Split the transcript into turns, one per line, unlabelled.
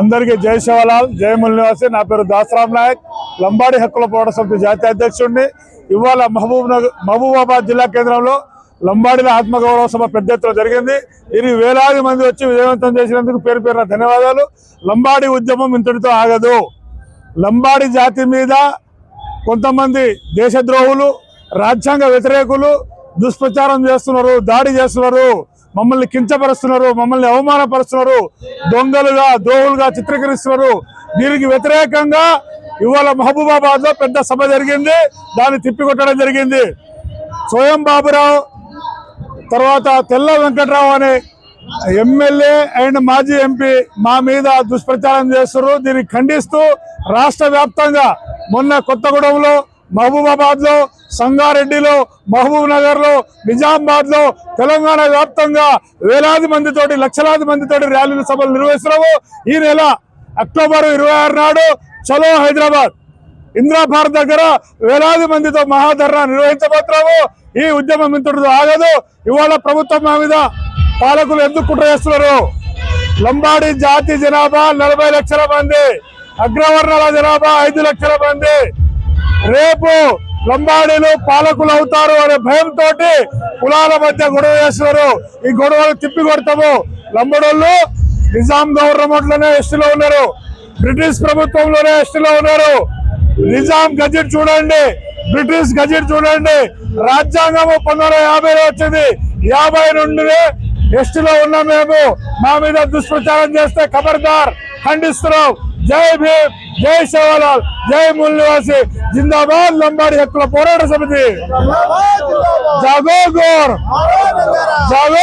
అందరికీ జై శివలాల్ జై ముల్ నివాసి నా పేరు దాసరామ్ నాయక్. లంబాడి హక్కుల పోరాట సమితి జాతీయ అధ్యక్షుడిని. ఇవాళ మహబూబ్ నగర్ మహబూబాబాద్ జిల్లా కేంద్రంలో లంబాడిల ఆత్మగౌరవ సభ పెద్ద ఎత్తున జరిగింది. ఇది వేలాది మంది వచ్చి విజయవంతం చేసినందుకు పేరు పేరున ధన్యవాదాలు. లంబాడి ఉద్యమం ఇంతటితో ఆగదు. లంబాడి జాతి మీద కొంతమంది దేశద్రోహులు రాజ్యాంగ వ్యతిరేకులు దుష్ప్రచారం చేస్తున్నారు దాడి చేస్తున్నారు. మమ్మల్ని కించపరుస్తున్నారు మమ్మల్ని అవమానపరుస్తున్నారు దొంగలుగా ద్రోహులుగా చిత్రీకరిస్తున్నారు. దీనికి వ్యతిరేకంగా ఇవాళ మహబూబాబాద్లో పెద్ద సభ జరిగింది. దాన్ని తిప్పికొట్టడం జరిగింది. స్వయం బాబురావు తర్వాత తెల్ల వెంకట్రావు అనే ఎమ్మెల్యే అండ్ మాజీ ఎంపీ మా మీద దుష్ప్రచారం చేస్తున్నారు. దీన్ని ఖండిస్తూ రాష్ట్ర మొన్న కొత్తగూడెంలో మహబూబాబాద్లో సంగారెడ్డిలో మహబూబ్ నగర్లో నిజామాబాద్లో తెలంగాణ వ్యాప్తంగా వేలాది మందితోటి లక్షలాది మందితోటి ర్యాలీల సభలు నిర్వహిస్తున్నాము. ఈ నెల అక్టోబర్ ఇరవై ఆరు నాడు చలో హైదరాబాద్ ఇంద్రాభారత్ దగ్గర వేలాది మందితో మహాధర్నా నిర్వహించబోతున్నాము. ఈ ఉద్యమం ఇంతటితో ఆగదు. ఇవాళ ప్రభుత్వం మా మీద పాలకులు ఎందుకు కుట్ర చేస్తున్నారు? లంబాడి జాతి జనాభా నలభై లక్షల మంది అగ్రవర్ణాల జనాభా ఐదు లక్షల మంది. రేపు లంబాడీలు పాలకులు అవుతారు అనే భయంతో కులాల మధ్య గొడవ చేస్తున్నారు. ఈ గొడవలు తిప్పి కొడతాము లంబడోళ్ళు నిజాం గవర్నమెంట్లోనే ఎస్టీలో ఉన్నారు. బ్రిటిష్ ప్రభుత్వంలోనే ఎస్టీలో ఉన్నారు. నిజాం గజెట్ చూడండి. బ్రిటిష్ గజెట్ చూడండి. రాజ్యాంగం పంతొమ్మిది యాభైలో వచ్చింది. యాభై నుండినే ఎస్టీలో ఉన్న మేము. మా మీద దుష్ప్రచారం చేస్తే ఖబర్దార్ ఖండిస్తున్నాం. జై భీమ్ జై శివలాల్ జై మూల్ నివాసి జిందాబాద్ లంబాడి హక్కుల పోరాట సమితి. జాగో గోర్ జాగో